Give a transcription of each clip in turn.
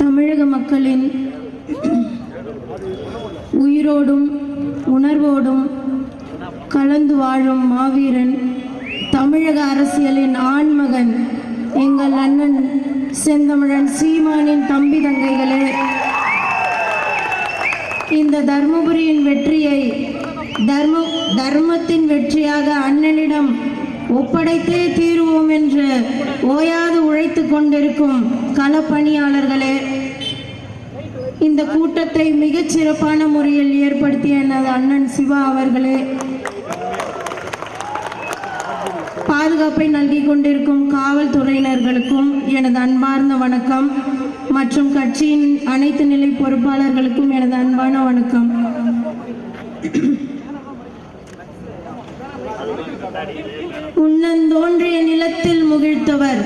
தமிழக மக்களின் உயிரோடும் உணர்வோடும் கலந்து வாழும் மாவீரன் தமிழக அரசியலின் ஆண்மகன் எங்கள் அண்ணன் செந்தமிழன் சீமானின் தம்பி தங்கைகளே. இந்த தர்மபுரியின் வெற்றியை தர்ம தர்மத்தின் வெற்றியாக அண்ணனிடம் ஒப்படைத்தே தீருவோம் என்று ஓயாது உழைத்து கொண்டிருக்கும் களப்பணியாளர்களே இந்த கூட்டத்தை மிகச் சிறப்பான முறையில் ஏற்படுத்திய எனது அண்ணன் சிவா அவர்களே பாதுகாப்பை நல்கிக் கொண்டிருக்கும் காவல்துறையினர்களுக்கும் எனது அன்பார்ந்த வணக்கம். மற்றும் கட்சியின் அனைத்து நிலை பொறுப்பாளர்களுக்கும் எனது அன்பான வணக்கம். உன்னந்தோன்றிய நிலத்தில் முகிழ்த்தவர்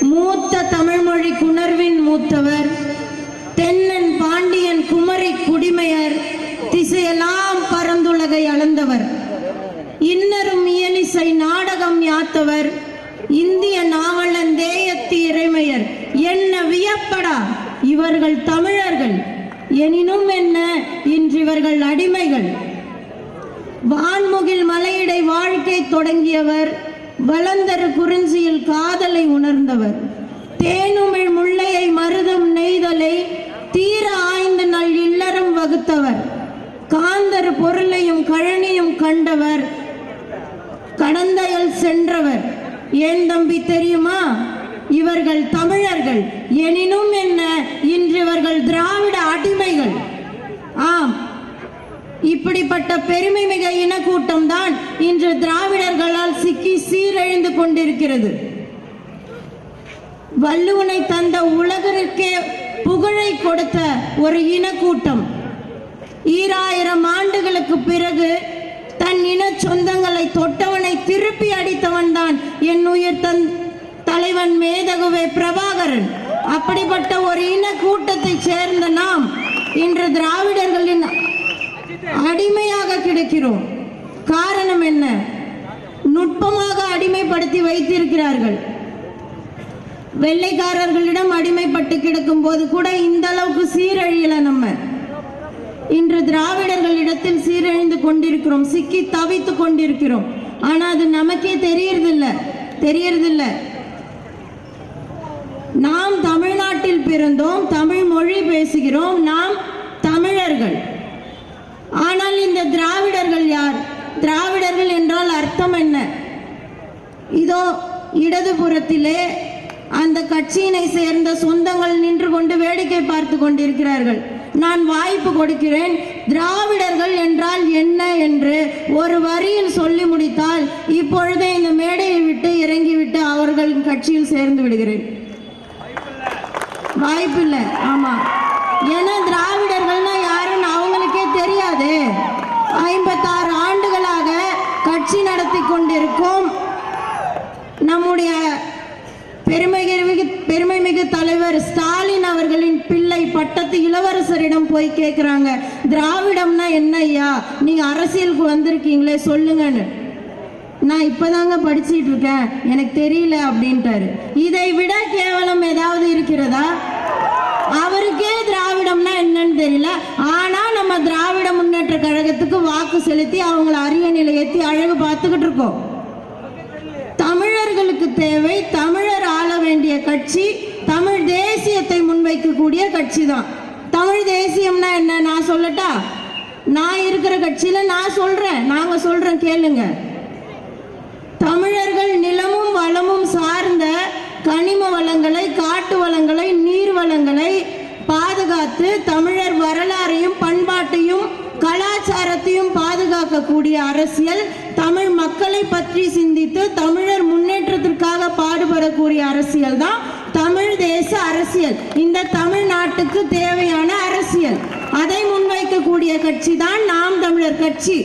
மூத்த தமிழ்மொழி குணர்வின் மூத்தவர். தென்னன் பாண்டியன் குமரி குடிமையர். திசையெல்லாம் பரந்துலகை அளந்தவர். இன்னரும் இயனிசை நாடகம் யாத்தவர். இந்திய நாவலன் தேயத்தி இறைமையர். என்ன வியப்படா இவர்கள் தமிழர்கள். எனினும் என்ன இன்று இவர்கள் அடிமைகள். வான்முகில் மலையிடை வாழ்க்கை தொடங்கியவர் வளந்தரு குறிஞ்சியில் காதலை உணர்ந்தவர். தேனுமிழ் முல்லையை மருதம் நெய்தலை தீர ஆய்ந்த நல் இல்லறம் வகுத்தவர். காந்தர் பொருளையும் கழனியும் கண்டவர். கடந்தையில் சென்றவர். ஏன் தம்பி தெரியுமா? இவர்கள் தமிழர்கள். எனினும் என்ன? இன்று இவர்கள் திராவிட அடிமைகள். ஆம் இப்படிப்பட்ட பெருமை மிக இனக்கூட்டம் தான் இன்று திராவிடர்களால் சிக்கி சீரழிந்து கொண்டிருக்கிறது. வள்ளுவனை தந்த உலகிற்கே புகழை கொடுத்த ஒரு இனக்கூட்டம். ஈராயிரம் ஆண்டுகளுக்கு பிறகு தன் இன சொந்தங்களை தொட்டவனை திருப்பி அடித்தவன் தான் என் உயிர் தன் தலைவன் மேதகுவே பிரபாகரன். அப்படிப்பட்ட ஒரு இன கூட்டத்தை சேர்ந்த நாம் இன்று திராவிடர்களின் அடிமையாக கிடைக்கிறோம். காரணம் என்ன? நுட்பமாக அடிமைப்படுத்தி வைத்திருக்கிறார்கள். வெள்ளைக்காரர்களிடம் அடிமைப்பட்டு கிடக்கும் போது கூட இந்த அளவுக்கு சீரழியல நம்ம. இன்று திராவிடர்களிடத்தில் சீரழிந்து கொண்டிருக்கிறோம். சிக்கி தவித்து கொண்டிருக்கிறோம். ஆனா அது நமக்கே தெரியறதில்ல. தெரியறதில்ல. நாம் தமிழ்நாட்டில் பிறந்தோம் தமிழ் மொழி பேசுகிறோம் நாம் தமிழர்கள். ஆனால் இந்த திராவிடர்கள் யார்? திராவிடர்கள் என்றால் அர்த்தம் என்ன? இதோ இடதுபுறத்திலே அந்த கட்சியினை சேர்ந்த சொந்தங்கள் நின்று கொண்டு வேடிக்கை பார்த்து கொண்டிருக்கிறார்கள். நான் வாய்ப்பு கொடுக்கிறேன். திராவிடர்கள் என்றால் என்ன என்று ஒரு வரியில் சொல்லி முடித்தால் இப்பொழுதே இந்த மேடையை விட்டு இறங்கிவிட்டு அவர்களின் கட்சியில் சேர்ந்து விடுகிறேன். வாய்ப்பு இல்லை ஆமா. ஏன்னா திராவிடர்கள்னா யாருன்னு அவங்களுக்கே தெரியாது. ஐம்பத்தாறு ஆண்டுகளாக கட்சி நடத்தி கொண்டிருக்கும் நம்முடைய பெருமை மிகு பெருமை மிகு தலைவர் ஸ்டாலின் அவர்களின் பிள்ளை பட்டத்து இளவரசரிடம் போய் கேட்குறாங்க திராவிடம்னா என்ன ஐயா? நீங்க அரசியலுக்கு வந்திருக்கீங்களே சொல்லுங்கன்னு. நான் இப்பதாங்க படிச்சிட்டு இருக்கேன் எனக்கு தெரியல அப்படின்ட்டாரு. இதை விட கேவலம் ஏதாவது இருக்கிறதா? அவருக்கே திராவிடம்னா என்னன்னு தெரியல. ஆனா நம்ம திராவிட முன்னேற்ற கழகத்துக்கு வாக்கு செலுத்தி அவங்கள அரிய நிலையத்தி அழகு பார்த்துக்கிட்டு இருக்கோம். தமிழர்களுக்கு தேவை தமிழர் ஆள வேண்டிய கட்சி தமிழ் தேசியத்தை முன்வைக்கக்கூடிய கட்சி தான் தமிழ் தேசியம்னா என்ன? நான் சொல்லட்டா? நான் இருக்கிற கட்சியில நான் சொல்றேன். நாங்க சொல்றேன் கேளுங்க. தமிழர்கள் நிலமும் வளமும் சார்ந்த கனிம வளங்களை காட்டு வளங்களை நீர் வளங்களை பாதுகாத்து தமிழர் வரலாறையும் பண்பாட்டையும் கலாச்சாரத்தையும் பாதுகாக்கக்கூடிய அரசியல் தமிழ் மக்களை பற்றி சிந்தித்து தமிழர் முன்னேற்றத்திற்காக பாடுபடக்கூடிய அரசியல் தான் தமிழ் தேச அரசியல். இந்த தமிழ்நாட்டுக்கு தேவையான அரசியல். அதை முன்வைக்கக்கூடிய கட்சி தான் நாம் தமிழர் கட்சி.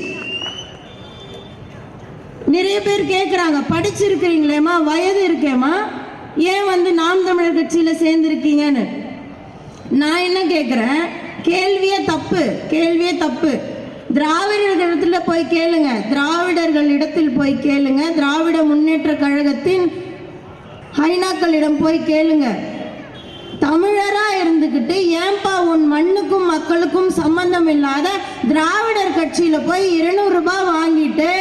நிறைய பேர் கேட்குறாங்க படிச்சிருக்கிறீங்களேம்மா வயது இருக்கேம்மா? ஏன் வந்து நாம் தமிழர் கட்சியில் சேர்ந்துருக்கீங்கன்னு? நான் என்ன கேட்குறேன் கேள்வியே தப்பு கேள்வியே தப்பு. திராவிடர்கள் போய் கேளுங்க. திராவிடர்கள் இடத்தில் போய் கேளுங்க. திராவிட முன்னேற்ற கழகத்தின் ஹைனாக்களிடம் போய் கேளுங்க. தமிழரா இருந்துக்கிட்டு ஏன்பா உன் மண்ணுக்கும் மக்களுக்கும் சம்பந்தம் இல்லாத திராவிடர் கட்சியில போய் இருநூறு ரூபாய் வாங்கிட்டு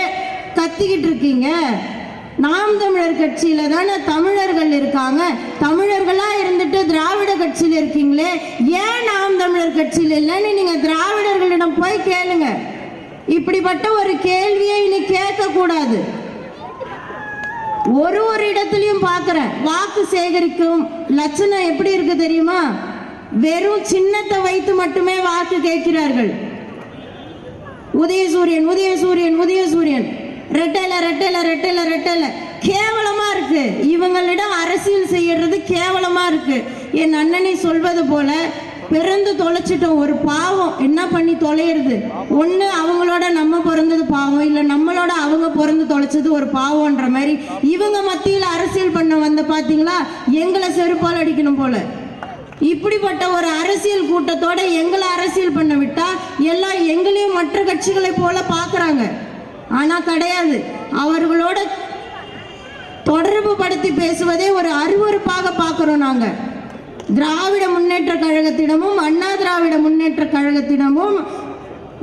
கத்திக்கிட்டு இருக்கீங்க? நாம் தமிழர் கட்சியில தானே தமிழர்கள் இருக்காங்க. தமிழர்களா இருந்துட்டு திராவிட கட்சியில இருக்கீங்களே. ஏன் நாம் தமிழர் கட்சியில இல்லைன்னு நீங்க திராவிடர்களிடம் போய் கேளுங்க. இப்படிப்பட்ட ஒரு கேள்வியை இனி கேட்க கூடாது ஒரு ஒரு இடத்துலயும் பாக்குறேன் வாக்கு சேகரிக்கும் லட்சணம் எப்படி இருக்கு தெரியுமா? வெறும் சின்னத்தை வைத்து மட்டுமே வாக்கு கேட்கிறார்கள். உதயசூரியன் உதயசூரியன் உதயசூரியன். ரெட்டல ரெட்டல ரெட்டல ரெட்டல. கேவலமா இருக்கு. இவங்களிடம் அரசியல் செய்யறது கேவலமா இருக்கு. என் அண்ணனை சொல்வது போல பிறந்து தொலைச்சிட்டோம் ஒரு பாவம் என்ன பண்ணி தொலையிறது? ஒண்ணு அவங்களோட நம்ம பிறந்தது பாவம். இல்ல நம்மளோட அவங்க பிறந்து தொலைச்சது ஒரு பாவம்ன்ற மாதிரி. இவங்க மத்தியில் அரசியல் பண்ண வந்த பாத்தீங்களா? எங்களை செருப்பால் அடிக்கணும் போல. இப்படிப்பட்ட ஒரு அரசியல் கூட்டத்தோட எங்களை அரசியல் பண்ண விட்டா எல்லாம் எங்களையும் மற்ற கட்சிகளை போல பார்க்குறாங்க ஆனா கிடையாது. அவர்களோட தொடர்பு படுத்தி பேசுவதே ஒரு அருவருப்பாக பார்க்கிறோம் நாங்க. திராவிட முன்னேற்ற கழகத்திடமும் அண்ணா திராவிட முன்னேற்ற கழகத்திடமும்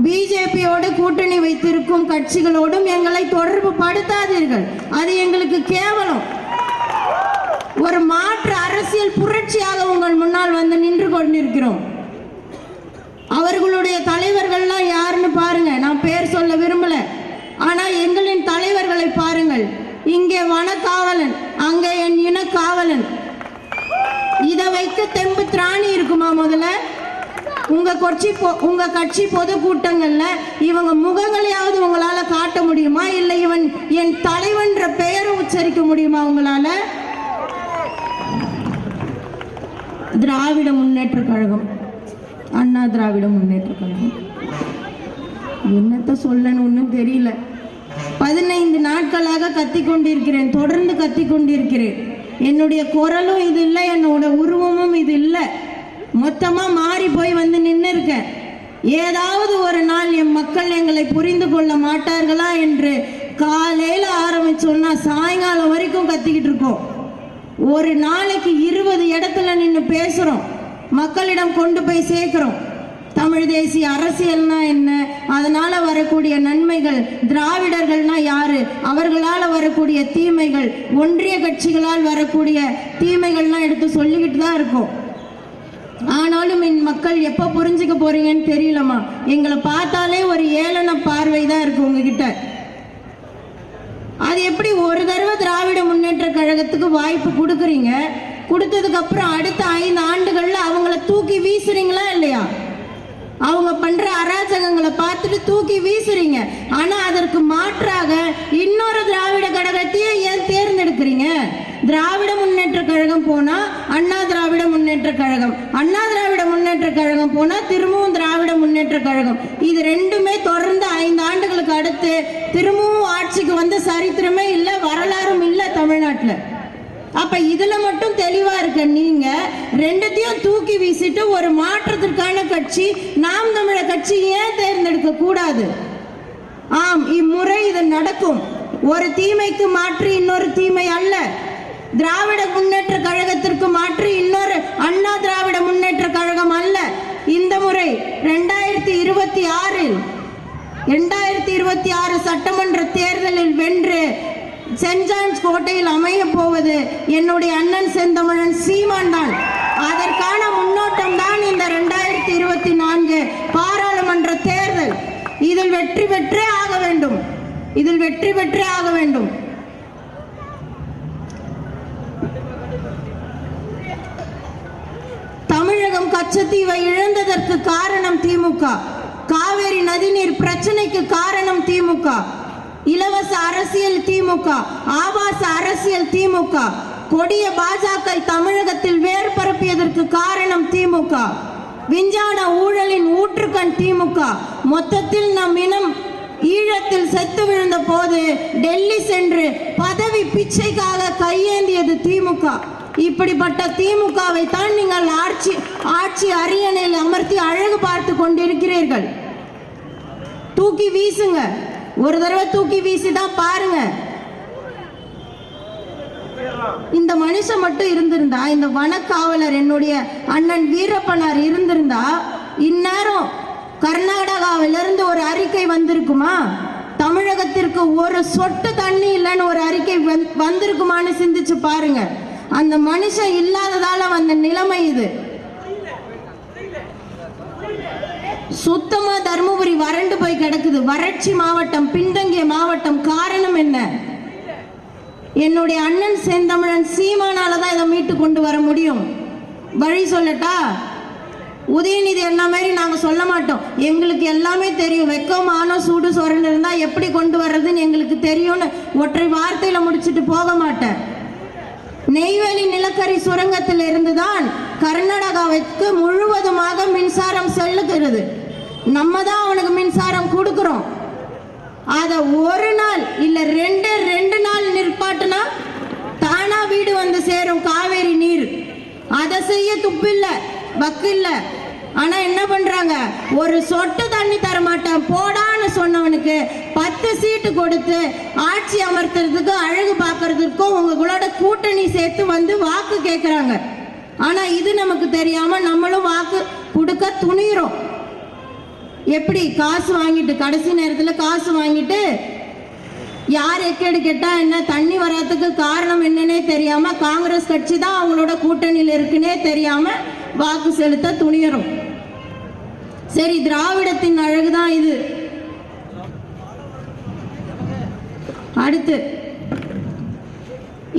பிஜேபியோடு கூட்டணி வைத்திருக்கும் கட்சிகளோடும் எங்களை தொடர்பு படுத்தாதீர்கள் அது எங்களுக்கு கேவலம். ஒரு மாற்று அரசியல் புரட்சியாக உங்கள் முன்னால் வந்து நின்று கொண்டிருக்கிறோம். அவர்களுடைய தலைவர்கள்லாம் யாருன்னு பாருங்க. நான் பேர் சொல்ல விரும்பலை. ஆனால் எங்களின் தலைவர்களை பாருங்கள். இங்கே வனக்காவலன் அங்கே என் இனக்காவலன். இதை வைக்க தெம்பு திராணி இருக்குமா முதல்ல? உங்க கட்சி பொ- உங்க கட்சி பொது கூட்டங்கள்ல இவங்க முகங்களையாவது உங்களால காட்ட முடியுமா? இல்லை இவன் என் தலைவன்ற பெயரை உச்சரிக்க முடியுமா உங்களால? திராவிட முன்னேற்ற கழகம். அண்ணா திராவிட முன்னேற்ற கழகம். என்னத்த சொல்லணும்னு தெரியல. பதினைந்து நாட்களாக கத்தி கொண்டிருக்கிறேன் தொடர்ந்து கத்தி கொண்டிருக்கிறேன் என்னுடைய குரலும் இது இல்லை என்னோட உருவமும் இது இல்லை. மொத்தமாக மாறி போய் வந்து நின்று இருக்கேன் ஏதாவது ஒரு நாள் என் மக்கள் எங்களை புரிந்து கொள்ள மாட்டார்களா என்று காலையில் ஆரம்பிச்சோன்னா சாயங்காலம் வரைக்கும் கத்திக்கிட்டு இருக்கோம். ஒரு நாளைக்கு இருபது இடத்துல நின்று பேசுகிறோம் மக்களிடம் கொண்டு போய் சேர்க்குறோம். தமிழ் தேசிய அரசியல்னா என்ன? அதனால வரக்கூடிய நன்மைகள் திராவிடர்கள்னா யாரு? அவர்களால் வரக்கூடிய தீமைகள் ஒன்றிய கட்சிகளால் வரக்கூடிய தீமைகள்லாம் எடுத்து சொல்லிக்கிட்டு தான் இருக்கும். ஆனாலும் என் மக்கள் எப்போ புரிஞ்சுக்க போறீங்கன்னு தெரியலம்மா. எங்களை பார்த்தாலே ஒரு ஏளன பார்வை தான் இருக்கு உங்ககிட்ட. அது எப்படி ஒரு தடவை திராவிட முன்னேற்ற கழகத்துக்கு வாய்ப்பு கொடுக்குறீங்க? கொடுத்ததுக்கு அப்புறம் அடுத்த ஐந்து ஆண்டுகள்ல அவங்கள தூக்கி வீசுறீங்களா இல்லையா? அவங்க பண்ற அராஜகங்களை பார்த்துட்டு தூக்கி வீசுறீங்க. ஆனா அதற்கு மாற்றாக இன்னொரு திராவிட கழகத்தையே ஏன் தேர்ந்தெடுக்கிறீங்க? திராவிட முன்னேற்ற கழகம் போனா அண்ணா திராவிட முன்னேற்ற கழகம். அண்ணா திராவிட முன்னேற்ற கழகம் போனா திரும்பவும் திராவிட முன்னேற்ற கழகம். இது ரெண்டுமே தொடர்ந்து ஐந்து ஆண்டுகளுக்கு அடுத்து திரும்பவும் ஆட்சிக்கு வந்த சரித்திரமே இல்லை வரலாறும் இல்லை தமிழ்நாட்டில். அப்ப இதுல மட்டும் தெளிவா இருக்க நீங்க ரெண்டுத்தையும் தூக்கி வீசிட்டு ஒரு மாற்றத்திற்கான கட்சி நாம் தமிழ கட்சி ஏன் தேர்ந்தெடுக்க கூடாது? ஆம் இம்முறை இது நடக்கும். ஒரு தீமைக்கு மாற்று இன்னொரு தீமை அல்ல. திராவிட முன்னேற்ற கழகத்திற்கு மாற்று இன்னொரு அண்ணா திராவிட முன்னேற்ற கழகம் அல்ல. இந்த முறை ரெண்டாயிரத்தி இருபத்தி ஆறில் இரண்டாயிரத்தி இருபத்தி ஆறு சட்டமன்ற தேர்தலில் வென்று சென்ட் ஜான்ஸ் கோட்டையில் அமைய போவது என்னுடைய அண்ணன் செந்தமிழன் சீமான் தான். அதற்கான முன்னோட்டம் தான் இந்த ரெண்டாயிரத்தி இருபத்தி நான்கு பாராளுமன்ற தேர்தல். இதில் வெற்றி பெற்றே ஆக வேண்டும். இதில் வெற்றி பெற்றே ஆக வேண்டும். தமிழகம் கச்சத்தீவை இழந்ததற்கு காரணம் திமுக. காவேரி நதிநீர் பிரச்சனைக்கு காரணம் திமுக. இலவச அரசியல் திமுக ஆபாச அரசியல் திமுக. கொடிய பாஜக தமிழகத்தில் வேர் பரப்பியதற்கு காரணம் திமுக. விஞ்ஞான ஊழலின் ஊற்றுக்கண் திமுக. மொத்தத்தில் நம் இனம் ஈழத்தில் செத்து விழுந்த போது டெல்லி சென்று பதவி பிச்சைக்காக கையேந்தியது திமுக. இப்படிப்பட்ட திமுகவை தான் நீங்கள் ஆட்சி ஆட்சி அரியணையில் அமர்த்தி அழகு பார்த்து கொண்டிருக்கிறீர்கள். தூக்கி வீசுங்க. ஒரு தடவை தூக்கி வீசி தான் பாருங்க. இந்த மனுஷன் மட்டும் இருந்திருந்தா இந்த வனக்காவலர் என்னுடைய அண்ணன் வீரப்பனார் இருந்திருந்தா இந்நேரம் கர்நாடகாவிலிருந்து ஒரு அறிக்கை வந்திருக்குமா? தமிழகத்திற்கு ஒரு சொட்டு தண்ணி இல்லைன்னு ஒரு அறிக்கை வந்- வந்திருக்குமான்னு சிந்திச்சு பாருங்க. அந்த மனுஷன் இல்லாததால வந்த நிலைமை இது. சுத்தமா தருமபுரி வறண்டு போய் கிடக்குது. வறட்சி மாவட்டம் பின்தங்கிய மாவட்டம் காரணம் என்ன? என்னுடைய அண்ணன் செந்தமிழன் சீமானால தான் இதை மீட்டு கொண்டு வர முடியும். வழி சொல்லட்டா? உதயநிதி என்ன மாதிரி நாங்கள் சொல்ல மாட்டோம். எங்களுக்கு எல்லாமே தெரியும். வெக்கம் ஆனம் சூடு சொரண்டு இருந்தால் எப்படி கொண்டு வர்றதுன்னு எங்களுக்கு தெரியும்னு ஒற்றை வார்த்தையில் முடிச்சுட்டு போக மாட்டேன். நெய்வேலி நிலக்கரி சுரங்கத்தில் இருந்துதான் கர்நாடகாவிற்கு முழுவதுமாக மின்சாரம் செல்லுகிறது. நம்ம தான் அவனுக்கு மின்சாரம் கொடுக்குறோம். அத ஒரு நாள் இல்ல ரெண்டு ரெண்டு நாள் நிற்பாட்டுனா தானா வீடு வந்து சேரும். காவேரி நீர். அதை செய்ய துப்பில்ல வக்கில்ல. ஆனா என்ன பண்றாங்க? ஒரு சொட்டு தண்ணி தர மாட்டேன் போடான்னு சொன்னவனுக்கு பத்து சீட்டு கொடுத்து ஆட்சி அமர்த்துறதுக்கும் அழகு பார்க்கறதுக்கும் உங்களோட கூட்டணி சேர்த்து வந்து வாக்கு கேட்குறாங்க ஆனா இது நமக்கு தெரியாம நம்மளும் வாக்கு கொடுக்க துணிகிறோம் எப்படி? காசு வாங்கிட்டு கடைசி நேரத்தில் காசு வாங்கிட்டு யார் எக்கேடு கேட்டா என்ன தண்ணி வராதுக்கு காரணம் என்னன்னே தெரியாம காங்கிரஸ் கட்சி தான் அவங்களோட கூட்டணியில் இருக்குன்னே தெரியாம வாக்கு செலுத்த துணியறோம் சரி திராவிடத்தின் அழகுதான் இது. அடுத்து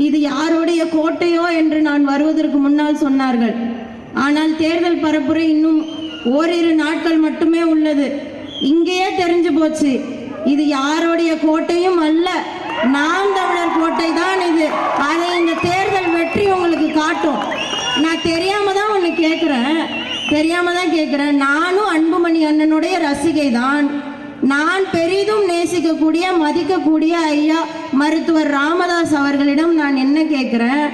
இது யாருடைய கோட்டையோ என்று நான் வருவதற்கு முன்னால் சொன்னார்கள். ஆனால் தேர்தல் பரப்புரை இன்னும் ஓரிரு நாட்கள் மட்டுமே உள்ளது. இங்கேயே தெரிஞ்சு போச்சு. இது யாருடைய கோட்டையும் அல்ல. நாம் தமிழர் கோட்டை தான் இது. அதை இந்த தேர்தல் வெற்றி உங்களுக்கு காட்டும். நான் தெரியாம தான் ஒன்று கேட்குறேன் தெரியாம தான் கேட்குறேன் நானும் அன்புமணி அண்ணனுடைய ரசிகை தான் நான் பெரிதும் நேசிக்கக்கூடிய மதிக்கக்கூடிய ஐயா மருத்துவர் ராமதாஸ் அவர்களிடம் நான் என்ன கேட்குறேன்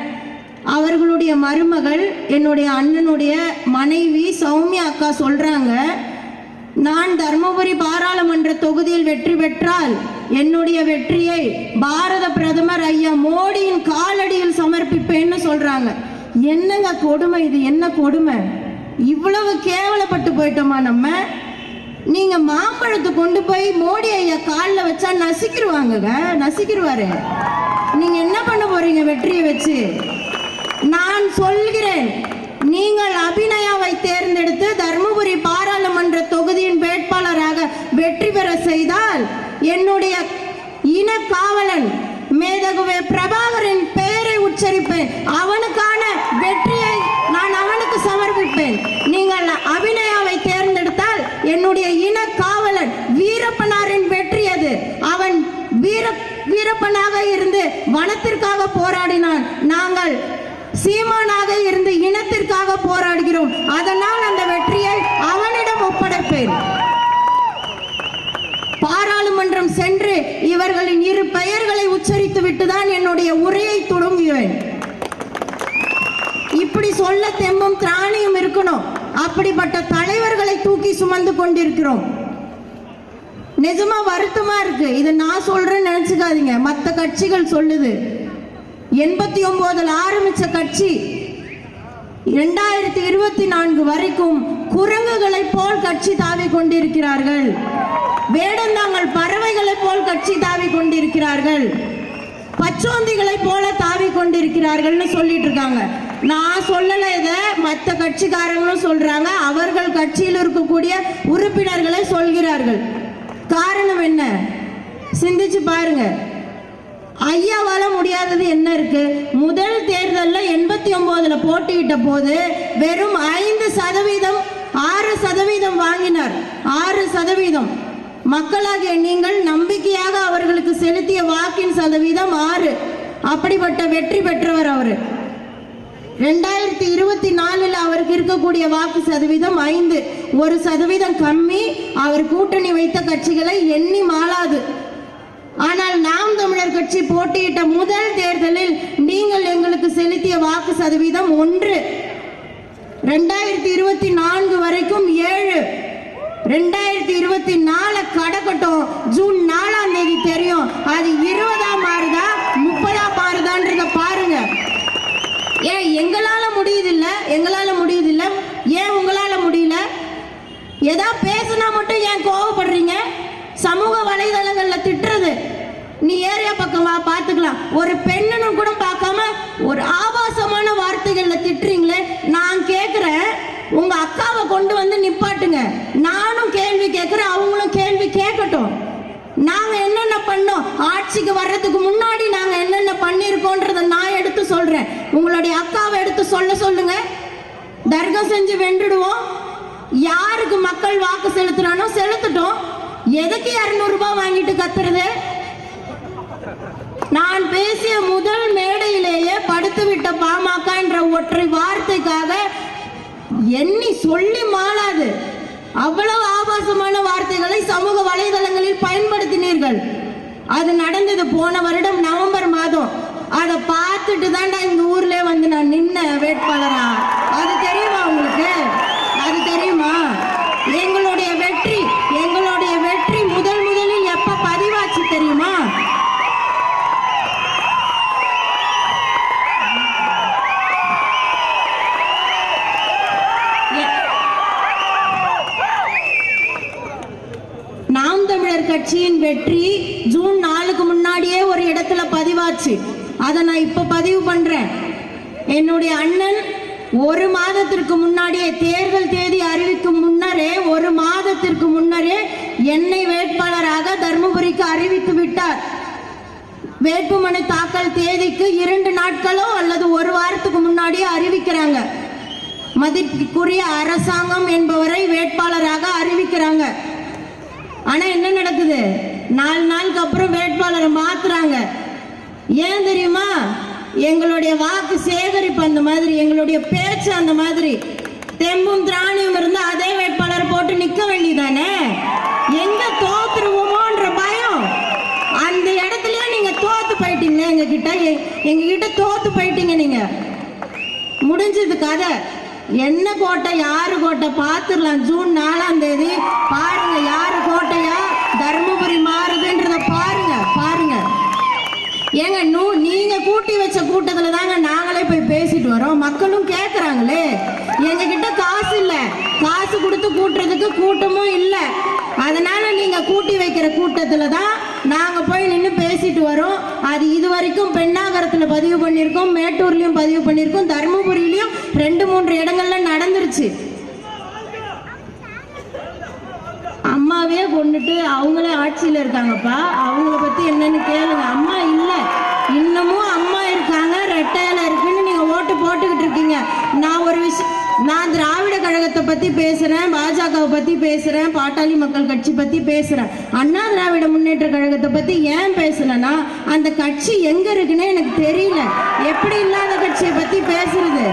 அவர்களுடைய மருமகள் என்னுடைய அண்ணனுடைய மனைவி சௌமியா அக்கா சொல்கிறாங்க நான் தர்மபுரி பாராளுமன்ற தொகுதியில் வெற்றி பெற்றால் என்னுடைய வெற்றியை பாரத பிரதமர் ஐயா மோடியின் காலடியில் சமர்ப்பிப்பேன்னு சொல்றாங்க. என்னங்க கொடுமை இது? என்ன கொடுமை? இவ்வளவு கேவலப்பட்டு போயிட்டோமா நம்ம? நீங்க மாம்பழத்தை கொண்டு போய் மோடி ஐயா காலில் வச்சா நசிக்கிருவாங்கங்க. நசிக்கிருவாரு. நீங்க என்ன பண்ண போறீங்க வெற்றியை வச்சு? நான் சொல்கிறேன். நீங்கள் அபிநயாவை தேர்ந்தெடுத்து தருமபுரி பா தொகுதியின் வேட்பாளராக வெற்றி பெற செய்தால் என்னுடைய இன காவலன் மேதகுவே பிரபாகரின் பெயரை உச்சரிப்பேன். அவனுக்கான வெற்றியை நான் அவனுக்கு சமர்ப்பிப்பேன். நீங்கள் அபிநயாவை தேர்ந்தெடுத்தால் என்னுடைய இன காவலன் வீரப்பனாரின் வெற்றி அது. அவன் வீர வீரப்பனாக இருந்து வனத்திற்காக போராடினான். நாங்கள் சீமானாக இருந்து இனத்திற்காக போராடுகிறோம். அதனால் அந்த வெற்றியை அவனிடம் ஒப்படைப்பேன். நாடாளுமன்றம் சென்று இவர்களின் இரு பெயர்களை உச்சரித்து விட்டுதான் என்னுடைய உரையை தொடங்குவேன் இப்படி சொல்ல தெம்பும் திராணியும் இருக்கணும். அப்படிப்பட்ட தலைவர்களை தூக்கி சுமந்து கொண்டிருக்கிறோம். நிஜமா வருத்தமா இருக்கு. இது நான் சொல்றேன்னு நினைச்சுக்காதீங்க. மற்ற கட்சிகள் சொல்லுது. எண்பத்தி ஒன்பதுல ஆரம்பிச்ச கட்சி இரண்டாயிரத்தி இருபத்தி நான்கு வரைக்கும் குரங்குகளை போல் கட்சி தாவி கொண்டிருக்கிறார்கள். வேடந்தாங்கள் பறவைகளைப் போல் கட்சி தாவி கொண்டிருக்கிறார்கள். பச்சோந்திகளை போல தாவி கொண்டிருக்கிறார்கள்னு சொல்லிட்டு இருக்காங்க. நான் சொல்லல இதை. மற்ற கட்சிக்காரங்களும் சொல்றாங்க. அவர்கள் கட்சியில் இருக்கக்கூடிய உறுப்பினர்களை சொல்கிறார்கள். காரணம் என்ன? சிந்திச்சு பாருங்க. ஐயாவால முடியாதது என்ன இருக்கு? முதல் தேர்தலில் எண்பத்தி ஒன்பதுல போட்டியிட்ட போது வெறும் ஐந்து சதவீதம் ஆறு சதவீதம் வாங்கினார். ஆறு சதவீதம். மக்களாகிய நீங்கள் நம்பிக்கையாக அவர்களுக்கு செலுத்திய வாக்கின் சதவீதம் ஆறு. அப்படிப்பட்ட வெற்றி பெற்றவர் அவர். ரெண்டாயிரத்தி இருபத்தி நாலில் அவருக்கு இருக்கக்கூடிய வாக்கு சதவீதம் ஐந்து. ஒரு சதவீதம் கம்மி அவர் கூட்டணி வைத்த கட்சிகளை எண்ணி மாளாது. ஆனால் நாம் தமிழர் கட்சி போட்டியிட்ட முதல் தேர்தலில் நீங்கள் எங்களுக்கு செலுத்திய வாக்கு சதவீதம் ஒன்று. ரெண்டாயிரத்தி இருபத்தி நான்கு வரைக்கும் ஏழு. ரெண்டாயிரத்தி ஜூன் நாலாம் தேதி தெரியும். அது இருபதாம் மாறுதா முப்பதாம் மாறுதான்றத பாருங்க. ஏன் எங்களால முடியுது இல்ல எங்களால முடியுது இல்ல ஏன் உங்களால முடியல? ஏதா பேசுனா மட்டும் ஏன் கோவப்படுறீங்க? சமூக வலைதளங்கள்ல திட்டுறது. நீ ஏரியா பக்கம் வா பாத்துக்கலாம். ஒரு பெண்ணுன்னு கூட பார்க்காம ஒரு ஆபாசமான வார்த்தைகள்ல திட்டுறீங்களே. நான் கேக்குறேன் உங்க அக்காவை கொண்டு வந்து நிப்பாட்டுங்க. நானும் கேள்வி கேட்கிறேன் அவங்களும் கேள்வி கேட்கட்டும் நாங்க என்னென்ன பண்ணோம். ஆட்சிக்கு வர்றதுக்கு முன்னாடி நாங்க என்னென்ன பண்ணிருக்கோன்றத நான் எடுத்து சொல்றேன். உங்களுடைய அக்காவை எடுத்து சொல்ல சொல்லுங்க. தர்க்கம் செஞ்சு வென்றுடுவோம். யாருக்கு மக்கள் வாக்கு செலுத்துறானோ செலுத்தட்டும். எதுக்கு இருநூறு ரூபாய் வாங்கிட்டு கத்துறது? நான் பேசிய முதல் மேடையிலேயே படுத்து விட்ட பாமக என்ற ஒற்றை வார்த்தைக்காக எண்ணி சொல்லி மாளாது. அவ்வளவு ஆபாசமான வார்த்தைகளை சமூக வலைதளங்களில் பயன்படுத்தினீர்கள். அது நடந்தது போன வருடம் நவம்பர் மாதம். அதை பார்த்துட்டு தான்டா இந்த ஊர்ல வந்து நான் நின்ன வேட்பாளரா? அது தெரியுமா உங்களுக்கு? அது தெரியுமா? எங்களுடைய வெற்றி எங்களுடைய வெற்றி முதல் முதலில் எப்ப பதிவாச்சு தெரியுமா? நாம் தமிழர் கட்சியின் வெற்றி ஜூன் ஆச்சு அதை நான் இப்ப பதிவு பண்றேன். என்னுடைய அண்ணன் ஒரு மாதத்திற்கு முன்னாடியே தேர்தல் தேதி அறிவிக்கும் முன்னரே ஒரு மாதத்திற்கு முன்னரே என்னை வேட்பாளராக தர்மபுரிக்கு அறிவித்து விட்டார். வேட்புமனு தாக்கல் தேதிக்கு இரண்டு நாட்களோ அல்லது ஒரு வாரத்துக்கு முன்னாடியே அறிவிக்கிறாங்க. மதிப்புக்குரிய அரசாங்கம் என்பவரை வேட்பாளராக அறிவிக்கிறாங்க. ஆனா என்ன நடக்குது? நாலு நாளுக்கு அப்புறம் வேட்பாளரை மாத்துறாங்க. ஏன் தெரியுமா? எங்களுடைய வாக்கு சேகரிப்பு அந்த மாதிரி எங்களுடைய பேச்சு அந்த மாதிரி. தெம்பும் திராணியும் இருந்தால் அதே வேட்பாளர் போட்டு நிக்க வேண்டியதானே? எங்க தோத்துருவோமோன்ற பயம். அந்த இடத்துலயே நீங்க தோத்து போயிட்டீங்க எங்க கிட்ட எ- எங்க கிட்ட தோத்து போயிட்டீங்க நீங்க. முடிஞ்சது கதை. என்ன கோட்டை யாரு கோட்டை? பார்த்துடலாம் ஜூன் நாலாம் தேதி. பாருங்க யாரு கோட்டையா? தர்மபுரி மாறுதுன்றத ஏங்க நூ நீங்க கூட்டி வச்ச கூட்டத்துல தாங்க நாங்களே போய் பேசிட்டு வரோம். மக்களும் கேக்குறாங்களே. எங்க கிட்ட காசு இல்ல. காசு கொடுத்து கூட்டுறதுக்கு கூட்டமும் இல்ல. அதனால நீங்க கூட்டி வைக்கிற கூட்டத்துல தான் நாங்க போய் நின்று பேசிட்டு வரோம். அது இது வரைக்கும் பெண்ணாகரத்துல பதிவு பண்ணியிருக்கோம் மேட்டூர்லயும் பதிவு பண்ணியிருக்கோம் தருமபுரியிலயும் ரெண்டு மூன்று இடங்கள்ல நடந்துருச்சு. அம்மாவே கொண்டுட்டு அவங்களே ஆட்சியில் இருக்காங்கப்பா. அவங்கள பற்றி என்னன்னு கேளுங்க. அம்மா இல்லை. இன்னமும் அம்மா இருக்காங்க. ரெட்டையில இருக்குன்னு நீங்கள் ஓட்டு போட்டுக்கிட்டு இருக்கீங்க. நான் ஒரு விஷயம் நான் திராவிட கழகத்தை பற்றி பேசுகிறேன் பாஜகவை பற்றி பேசுகிறேன் பாட்டாளி மக்கள் கட்சி பற்றி பேசுகிறேன் அண்ணா திராவிட முன்னேற்ற கழகத்தை பற்றி ஏன் பேசலைன்னா அந்த கட்சி எங்கே இருக்குன்னு எனக்கு தெரியல. எப்படி இல்லாத கட்சியை பற்றி பேசுறது?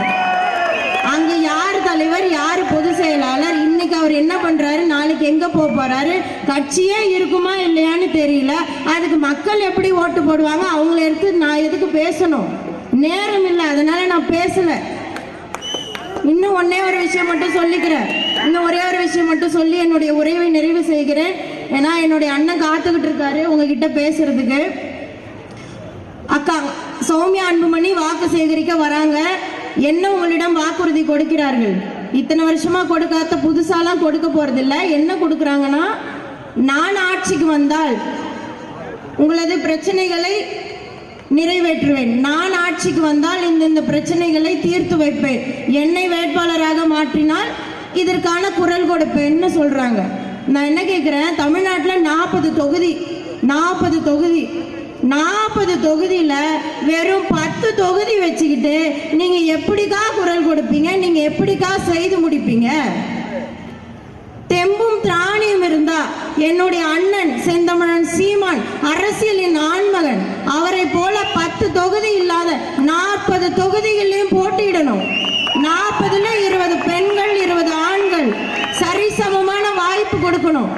அங்க யார் தலைவர் யார் பொது செயலாளர்? இன்னைக்கு அவர் என்ன பண்றாரு? நாளைக்கு எங்க போக போறாரு? கட்சியே இருக்குமா இல்லையான்னு தெரியல. அதுக்கு மக்கள் எப்படி ஓட்டு போடுவாங்க? அவங்கள எடுத்து நான் எதுக்கு பேசணும்? நேரம் இல்லை அதனால நான் பேசல. இன்னும் ஒன்னே ஒரு விஷயம் மட்டும் சொல்லிக்கிறேன். இன்னும் ஒரே ஒரு விஷயம் மட்டும் சொல்லி என்னுடைய உறவை நிறைவு செய்கிறேன். ஏன்னா என்னுடைய அண்ணன் காத்துக்கிட்டு இருக்காரு உங்ககிட்ட பேசுறதுக்கு. அக்கா சௌமியா அன்புமணி வாக்கு சேகரிக்க வராங்க. என்ன உங்களிடம் வாக்குறுதி கொடுக்கிறார்கள்? இத்தனை வருஷமா கொடுக்காத புதுசாலாம் கொடுக்க போறதில்ல. என்ன கொடுக்குறாங்கன்னா நான் ஆட்சிக்கு வந்தால் உங்களது பிரச்சனைகளை நிறைவேற்றுவேன். நான் ஆட்சிக்கு வந்தால் இந்த இந்த பிரச்சனைகளை தீர்த்து வைப்பேன். என்னை வேட்பாளராக மாற்றினால் இதற்கான குரல் கொடுப்பேன்னு சொல்றாங்க. நான் என்ன கேட்குறேன் தமிழ்நாட்டில் நாற்பது தொகுதி நாற்பது தொகுதி நாற்பது தொகுதியில் வெறும் பத்து தொகுதி வச்சுக்கிட்டு நீங்கள் எப்படிக்கா குரல் கொடுப்பீங்க? நீங்கள் எப்படிக்கா செய்து முடிப்பீங்க? தெம்பும் திராணியும் இருந்தா என்னுடைய அண்ணன் செந்தமணன் சீமான் அரசியலின் ஆண்மகன் அவரை போல பத்து தொகுதி இல்லாத நாற்பது தொகுதிகளையும் போட்டியிடணும். நாற்பதுல இருபது பெண்கள் இருபது ஆண்கள் சரிசமமான வாய்ப்பு கொடுக்கணும்.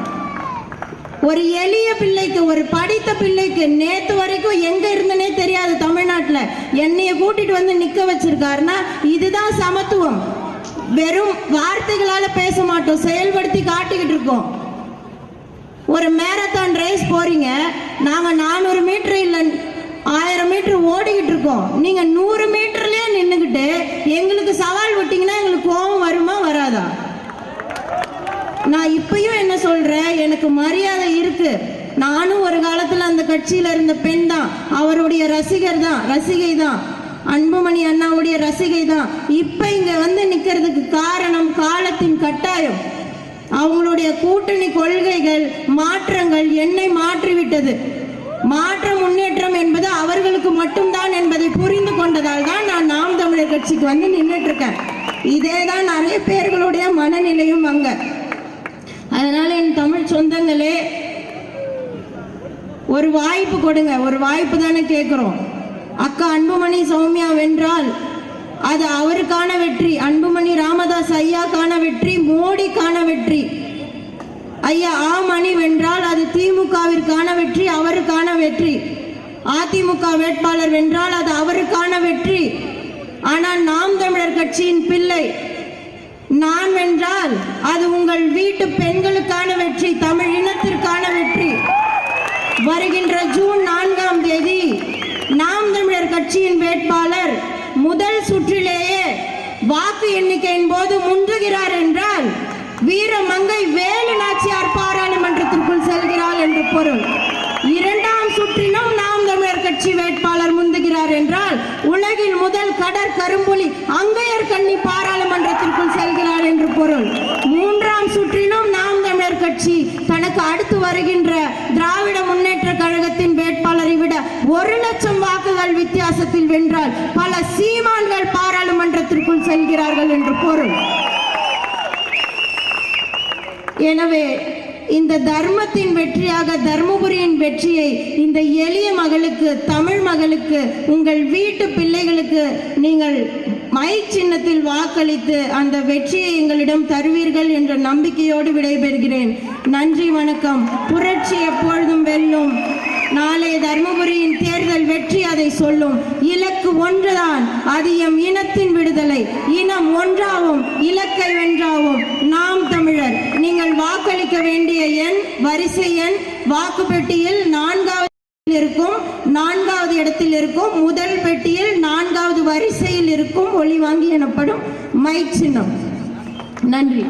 ஒரு எளிய பிள்ளைக்கு ஒரு படித்த பிள்ளைக்கு நேத்து வரைக்கும் எங்க இருந்தனே தெரியாது தமிழ்நாட்டுல என்னைய கூட்டிட்டு வந்து நிக்க வச்சிருக்காருன்னா இதுதான் சமத்துவம். வெறும் வார்த்தைகளால பேச மாட்டோம் செயல்படுத்தி காட்டிக்கிட்டு இருக்கோம். ஒரு மேரத்தான் ரேஸ் போறீங்க நாங்க நானூறு மீட்டர் இல்ல ஆயிரம் மீட்டர் ஓடிக்கிட்டு இருக்கோம். நீங்க நூறு மீட்டர்லயே நின்றுக்கிட்டு எங்களுக்கு சவால் விட்டீங்கன்னா எங்களுக்கு கோபம் வருமா வராதா? நான் இப்பயும் என்ன சொல்றேன்? எனக்கு மரியாதை இருக்கு. நானும் ஒரு காலத்துல அந்த கட்சியில இருந்த பெண் தான். அவருடைய ரசிகர் தான். ரசிகை தான். அன்புமணி அண்ணாவுடைய ரசிகை தான். இப்ப இங்க வந்து நிக்கிறதுக்கு காரணம் காலத்தின் கட்டாயம். அவங்களுடைய கூட்டணி கொள்கைகள் மாற்றங்கள் என்னை மாற்றிவிட்டது. மாற்ற முன்னேற்றம் என்பது அவர்களுக்கு மட்டும்தான் என்பதை புரிந்து கொண்டதால் தான் நான் நாம் தமிழர் கட்சிக்கு வந்து நின்றுட்டு இருக்கேன். இதே தான் நிறைய பேர்களுடைய மனநிலையும் அங்கே. அதனால என் தமிழ் சொந்தங்களே ஒரு வாய்ப்பு கொடுங்க. ஒரு வாய்ப்பு தானே கேட்குறோம். அக்கா அன்புமணி சௌமியா வென்றால் அது அவருக்கான வெற்றி. அன்புமணி ராமதாஸ் ஐயாக்கான வெற்றி. மோடிக்கான வெற்றி. ஐயா ஆ மணி வென்றால் அது திமுகவிற்கான வெற்றி அவருக்கான வெற்றி. அதிமுக வேட்பாளர் வென்றால் அது அவருக்கான வெற்றி. ஆனால் நாம் தமிழர் கட்சியின் பிள்ளை நான் வென்றால் அது உங்கள் வீட்டு பெண்களுக்கான வெற்றி தமிழ் இனத்திற்கான வெற்றி. வருகின்ற ஜூன் நான்காம் தேதி நாம் தமிழர் கட்சியின் வேட்பாளர் முதல் சுற்றிலேயே வாக்கு எண்ணிக்கையின் போது முன்றுகிறார் என்றால் வீரமங்கை வேலு நாச்சியார் பாராளுமன்றத்திற்குள் செல்கிறாள் என்று பொருள் இரண்டாம் சுற்றிலும் நாம் தமிழர் கட்சி வேட்பாளர் முந்துகிறார் என்றால் உலகில் முதல் கடற் கரும்புலி அங்கையர் கண்ணி பாராளுமன்றத்திற்குள் செல்கிறார் என்று பொருள் மூன்றாம் சுற்றிலும் நாம் தமிழர் கட்சி தனக்கு அடுத்து வருகின்ற திராவிட முன்னேற்ற கழகத்தின் வேட்பாளரை விட ஒரு லட்சம் வாக்குகள் வித்தியாசத்தில் வென்றால் பல சீமான்கள் பாராளுமன்றத்திற்குள் செல்கிறார்கள் என்று பொருள். எனவே இந்த தர்மத்தின் வெற்றியாக தர்மபுரியின் வெற்றியை இந்த எளிய மகளுக்கு தமிழ் மகளுக்கு உங்கள் வீட்டு பிள்ளைகளுக்கு நீங்கள் மை சின்னத்தில் வாக்களித்து அந்த வெற்றியை எங்களிடம் தருவீர்கள் என்ற நம்பிக்கையோடு விடைபெறுகிறேன். நன்றி வணக்கம். புரட்சி எப்பொழுதும் வெல்லும். நாளை தர்மபுரியின் தேர்தல் வெற்றி அதை சொல்லும். இலக்கு ஒன்றுதான் அது எம் இனத்தின் விடுதலை. இனம் ஒன்றாவும் இலக்கை வென்றாவும். நாம் தமிழர். நீங்கள் வாக்களிக்க வேண்டிய எண் வரிசை எண் வாக்கு பெட்டியில் நான்காவது இருக்கும். நான்காவது இடத்தில் இருக்கும். முதல் பெட்டியில் நான்காவது வரிசையில் இருக்கும். ஒளி வாங்கி எனப்படும் மை சின்னம் நன்றி.